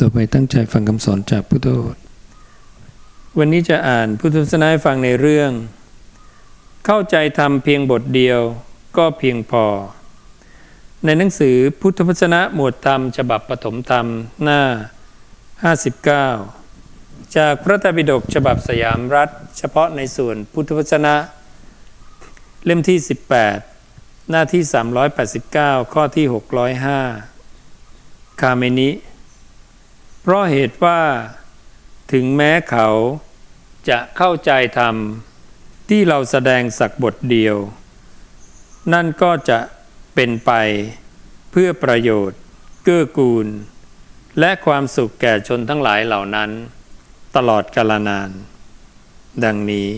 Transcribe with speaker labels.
Speaker 1: ต่อไปตั้งใจฟังคำสอนจากพุทธโอษวันนี้จะอ่านพุทธศาสนาให้ฟังในเรื่อง เข้าใจธรรมเพียงบทเดียวก็เพียงพอ ในหนังสือพุทธพจนะหมวดธรรมฉบับปฐมธรรมหน้า 59 จากพระตรปิฎกฉบับสยามรัฐ เฉพาะในส่วนพุทธพจนะ เล่มที่ 18 หน้าที่ 389 ข้อที่ 605 คาเมนิ เพราะเหตุว่า ถึงแม้เขาจะเข้าใจธรรมที่เราแสดงสักบทเดียว นั่นก็จะเป็นไปเพื่อประโยชน์ เกื้อกูล และความสุขแก่ชนทั้งหลายเหล่านั้น ตลอดกาลนาน ดังนี้